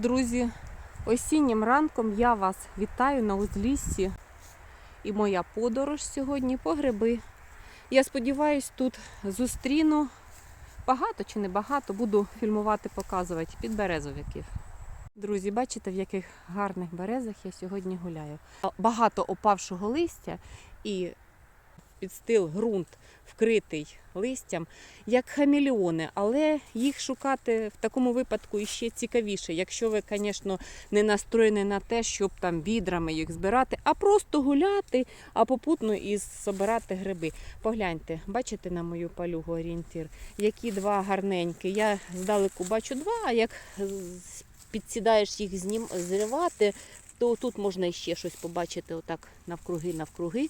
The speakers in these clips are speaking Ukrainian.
Друзі, осіннім ранком я вас вітаю на узліссі. І моя подорож сьогодні по гриби. Я сподіваюся, тут зустріну багато чи не багато, буду фільмувати, показувати підберезовиків. Друзі, бачите, в яких гарних березах я сьогодні гуляю. Багато опавшого листя і підстил ґрунт вкритий листям, як хамелеони, але їх шукати в такому випадку іще цікавіше, якщо ви, звісно, не настроєні на те, щоб там відрами їх збирати, а просто гуляти, а попутно і збирати гриби. Погляньте, бачите на мою палюгу орієнтир, які два гарненькі. Я здалеку бачу два, а як підсідаєш їх знім... зривати, то тут можна ще щось побачити отак навкруги, навкруги.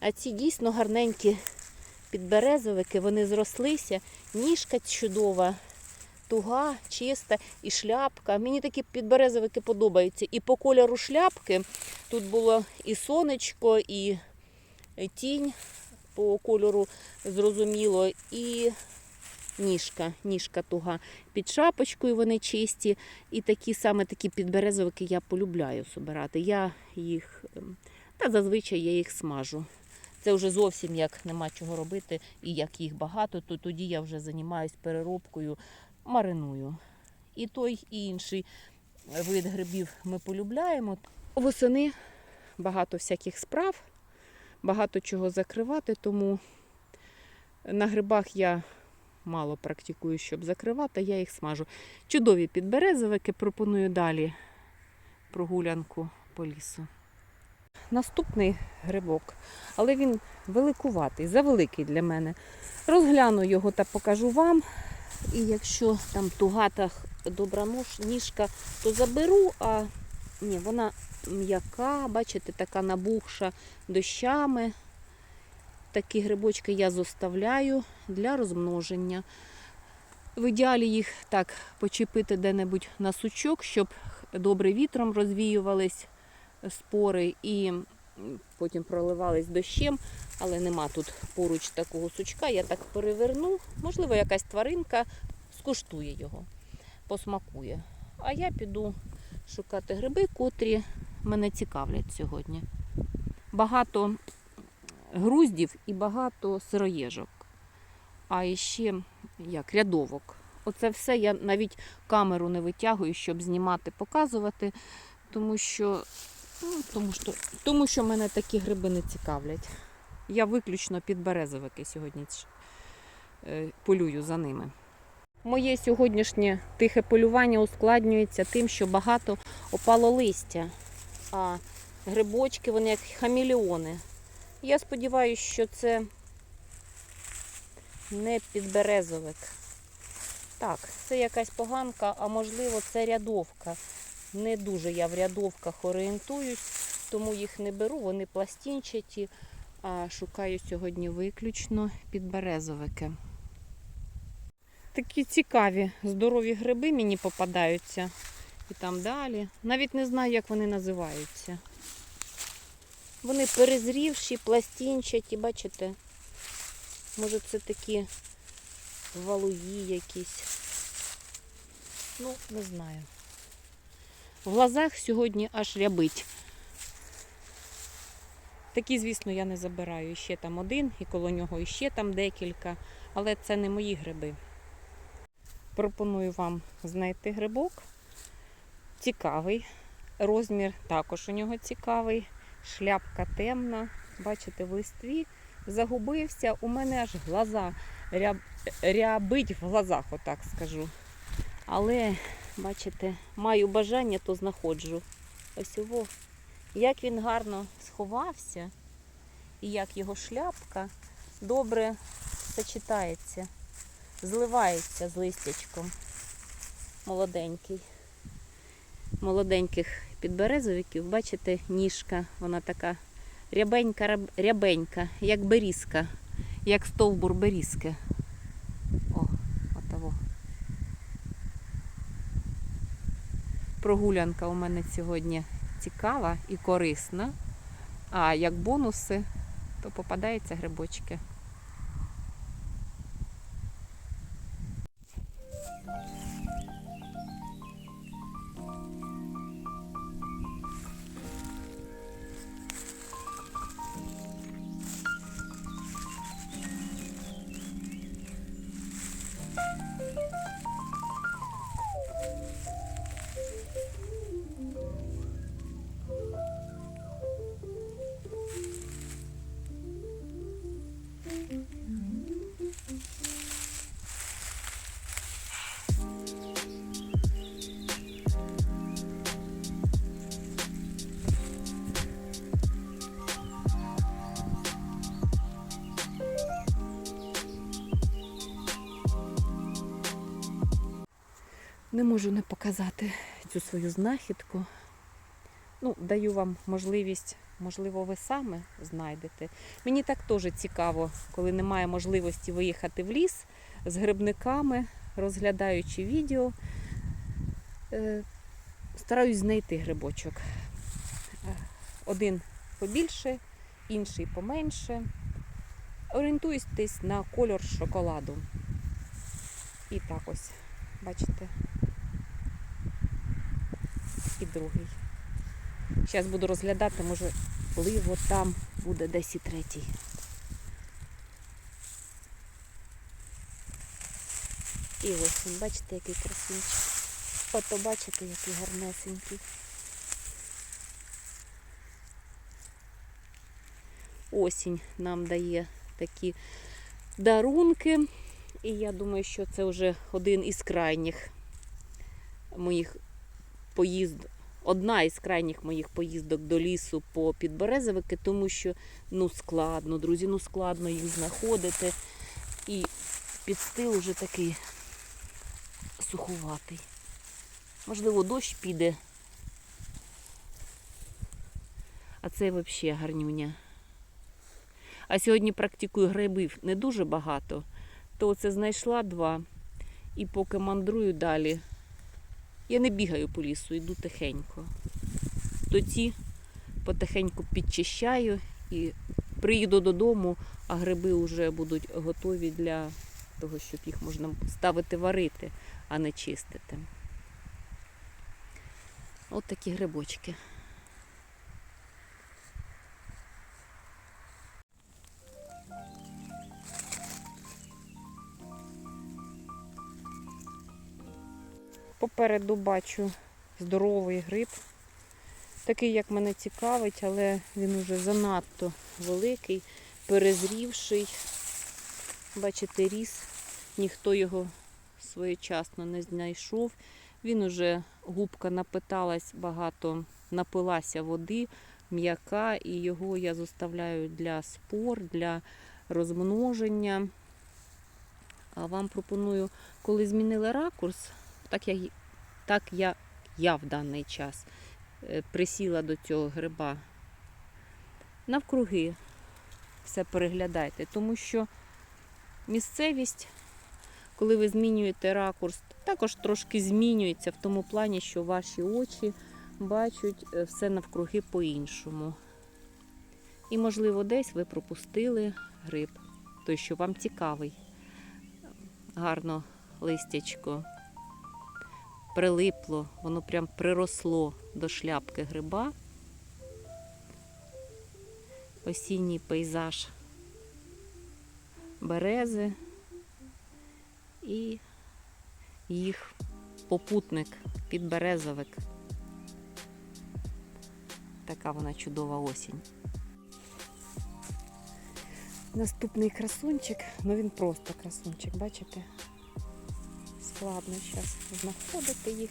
А ці дійсно гарненькі підберезовики, вони зрослися, ніжка чудова, туга, чиста і шляпка. Мені такі підберезовики подобаються. І по кольору шляпки тут було і сонечко, і тінь по кольору зрозуміло, і ніжка, ніжка туга. Під шапочкою вони чисті. І такі саме такі підберезовики я полюбляю собирати. Я їх, ем, та зазвичай я їх смажу. Це вже зовсім як нема чого робити, і як їх багато, то тоді я вже займаюся переробкою, мариную. І той, і інший вид грибів ми полюбляємо. Восени багато всяких справ, багато чого закривати, тому на грибах я мало практикую, щоб закривати, я їх смажу. Чудові підберезовики, пропоную далі прогулянку по лісу. Наступний грибок, але він великуватий, завеликий для мене. Розгляну його та покажу вам. І якщо там тугата добра ніжка, то заберу, а ні, вона м'яка, бачите, така набухша дощами. Такі грибочки я зоставляю для розмноження. В ідеалі їх так почепити де-небудь на сучок, щоб добре вітром розвіювались спори і потім проливались дощем, але нема тут поруч такого сучка. Я так переверну. Можливо, якась тваринка скуштує його, посмакує. А я піду шукати гриби, котрі мене цікавлять сьогодні. Багато груздів і багато сироєжок. А ще як рядовок. Оце все я навіть камеру не витягую, щоб знімати, показувати, тому що Ну, тому що, тому що мене такі гриби не цікавлять. Я виключно під березовики сьогодні е, полюю за ними. Моє сьогоднішнє тихе полювання ускладнюється тим, що багато опало листя, а грибочки вони як хамелеони. Я сподіваюся, що це не підберезовик. Так, це якась поганка, а можливо це рядовка. Не дуже я в рядовках орієнтуюсь, тому їх не беру, вони пластинчаті, а шукаю сьогодні виключно підберезовики. Такі цікаві, здорові гриби мені попадаються. І там далі. Навіть не знаю, як вони називаються. Вони перезрівші, пластинчаті, бачите? Може це такі валуї якісь. Ну, не знаю. В глазах сьогодні аж рябить. Такі, звісно, я не забираю. Ще там один, і коло нього іще там декілька, але це не мої гриби. Пропоную вам знайти грибок. Цікавий. Розмір також у нього цікавий. Шляпка темна. Бачите, в листві загубився. У мене аж глаза ряб... рябить в глазах, отак скажу. Але Бачите, маю бажання, то знаходжу. Ось його. Як він гарно сховався, і як його шляпка добре сочетається, зливається з листячком. Молоденький. Молоденьких підберезовиків, бачите, ніжка, вона така рябенька, рябенька, як берізка, як стовбур берізки. Прогулянка у мене сьогодні цікава і корисна. А як бонуси, то попадаються грибочки. Не можу не показати цю свою знахідку. Ну, даю вам можливість, можливо, ви саме знайдете. Мені так теж цікаво, коли немає можливості виїхати в ліс з грибниками, розглядаючи відео. Е, Стараюсь знайти грибочок. Один побільше, інший поменше. Орієнтуюсь десь на кольор шоколаду. І так ось, бачите. І другий. Зараз буду розглядати, може, можливо, там буде десь і третій. І ось він, бачите, який красунчик. Ото бачите, який гарнесенький. Осінь нам дає такі дарунки. І я думаю, що це вже один із крайніх моїх поїздок. Одна із крайніх моїх поїздок до лісу по підберезовики, тому що ну складно, друзі, ну складно їх знаходити. І підстил уже такий сухуватий. Можливо, дощ піде. А це взагалі гарнюня. А сьогодні практикую грибів не дуже багато, то оце знайшла два. І поки мандрую далі, я не бігаю по лісу, йду тихенько. То ці потихеньку підчищаю і приїду додому, а гриби вже будуть готові для того, щоб їх можна ставити варити, а не чистити. От такі грибочки. Попереду бачу здоровий гриб. Такий, як мене цікавить, але він уже занадто великий, перезрівший. Бачите, ріс, ніхто його своєчасно не знайшов. Він уже губка напиталась багато, напилася води, м'яка, і його я заставляю для спор, для розмноження. А вам пропоную, коли змінили ракурс, так я, так я, я в даний час е, присіла до цього гриба. Навкруги все переглядайте, тому що місцевість, коли ви змінюєте ракурс, також трошки змінюється в тому плані, що ваші очі бачать е, все навкруги по-іншому. І, можливо, десь ви пропустили гриб, той, що вам цікавий. Гарно листячко прилипло, воно прям приросло до шляпки гриба. Осінній пейзаж берези і їх попутник підберезовик. Така вона чудова осінь. Наступний красунчик, ну він просто красунчик, бачите? Складно зараз знаходити їх.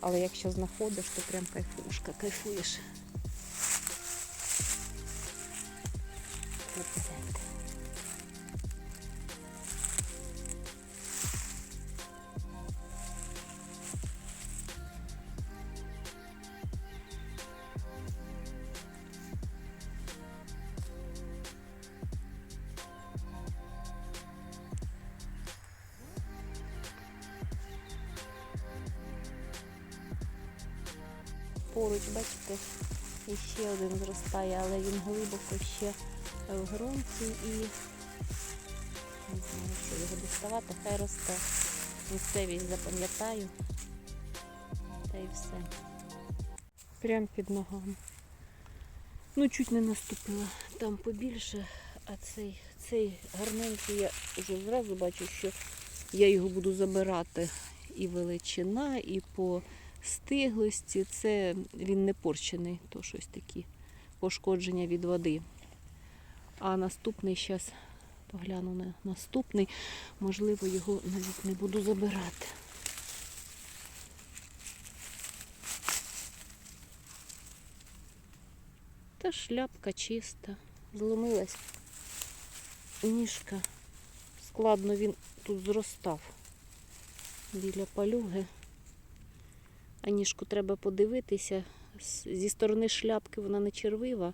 Але якщо знаходиш, то прям кайфушка, кайфуєш. Поруч, бачите, іще один зростає, але він глибоко ще в ґрунті і не знаю, що його доставати, хай росте. Місцевість запам'ятаю. Та й все. Прям під ногами. Ну, чуть не наступила. Там побільше, а цей, цей гарненький я вже зразу бачу, що я його буду забирати і величина, і по стиглості. Це він не порчений, то щось такі пошкодження від води. А наступний зараз погляну на наступний, можливо, його навіть не буду забирати. Та шляпка чиста, зломилась ніжка. Складно він тут зростав біля палюги. А ніжку треба подивитися. Зі сторони шляпки вона не червива,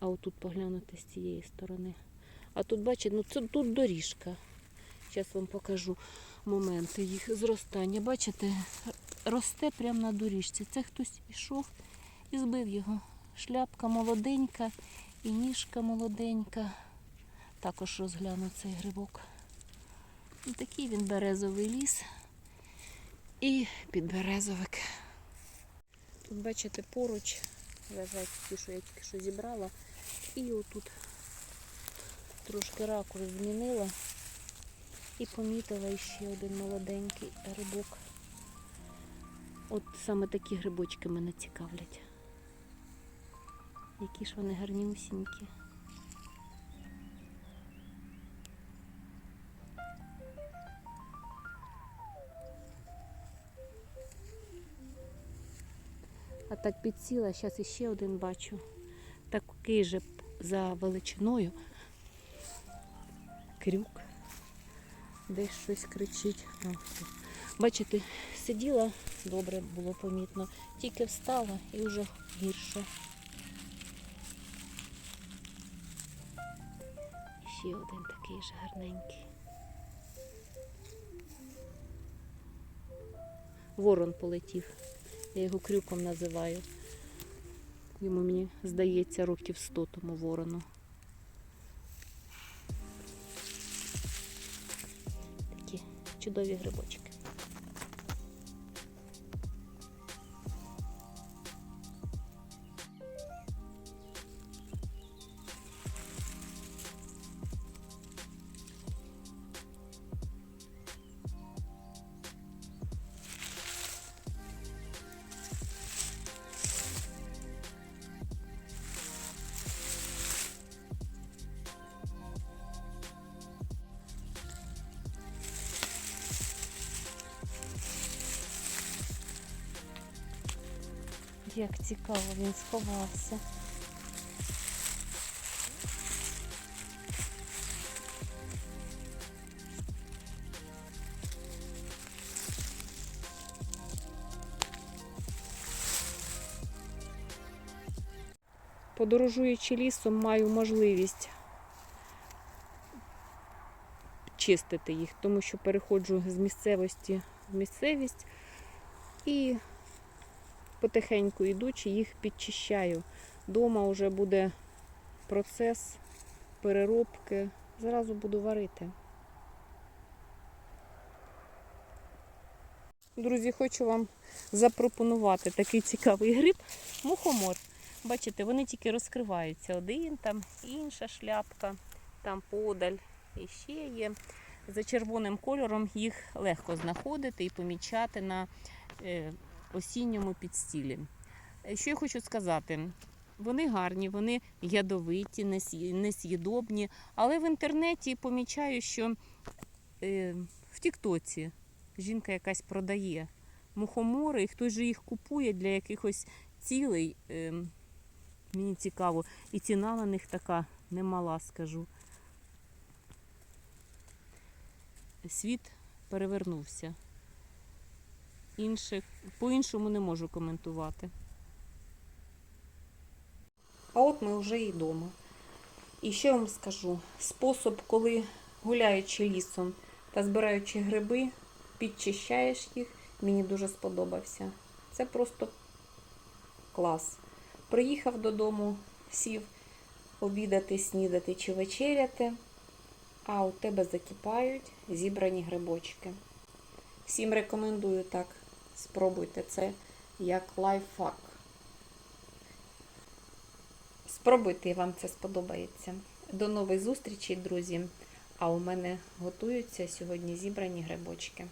а отут поглянути з цієї сторони. А тут, бачите, ну це тут доріжка. Зараз вам покажу моменти їх зростання. Бачите, росте прямо на доріжці. Це хтось ішов і збив його. Шляпка молоденька і ніжка молоденька. Також розгляну цей грибок. Такий він березовий ліс і підберезовик. Тут, бачите, поруч лежать ті, що я тільки що зібрала. І отут трошки ракурс змінила і помітила ще один молоденький грибок. От саме такі грибочки мене цікавлять. Які ж вони гарнюсінькі. Так підсіла, зараз іще один бачу. Такий же за величиною. Крюк. Десь щось кричить. Бачите, сиділа, добре було помітно. Тільки встала і вже гірше. Ще один такий же гарненький. Ворон полетів. Я його крюком називаю. Йому мені здається років 100 тому ворону. Такі чудові грибочки. Як цікаво він сховався. Подорожуючи лісом, маю можливість чистити їх, тому що переходжу з місцевості в місцевість і потихеньку йдучи, їх підчищаю. Дома вже буде процес переробки. Зразу буду варити. Друзі, хочу вам запропонувати такий цікавий гриб мухомор. Бачите, вони тільки розкриваються. Один, там інша шляпка, там подаль і ще є. За червоним кольором їх легко знаходити і помічати на е, осінньому підстілі. Що я хочу сказати? Вони гарні, вони ядовиті, нес'ї- нес'їдобні, але в інтернеті помічаю, що е, в Тіктоці жінка якась продає мухомори, і хтось же їх купує для якихось цілей. Е, мені цікаво, і ціна на них така немала, скажу. Світ перевернувся. Інших, по-іншому не можу коментувати. А от ми вже і вдома. І ще вам скажу: спосіб, коли гуляючи лісом та збираючи гриби, підчищаєш їх, мені дуже сподобався. Це просто клас. Приїхав додому, сів обідати, снідати чи вечеряти, а у тебе закипають зібрані грибочки. Всім рекомендую так. Спробуйте це як лайфхак. Спробуйте, і вам це сподобається. До нових зустрічей, друзі! А у мене готуються сьогодні зібрані грибочки.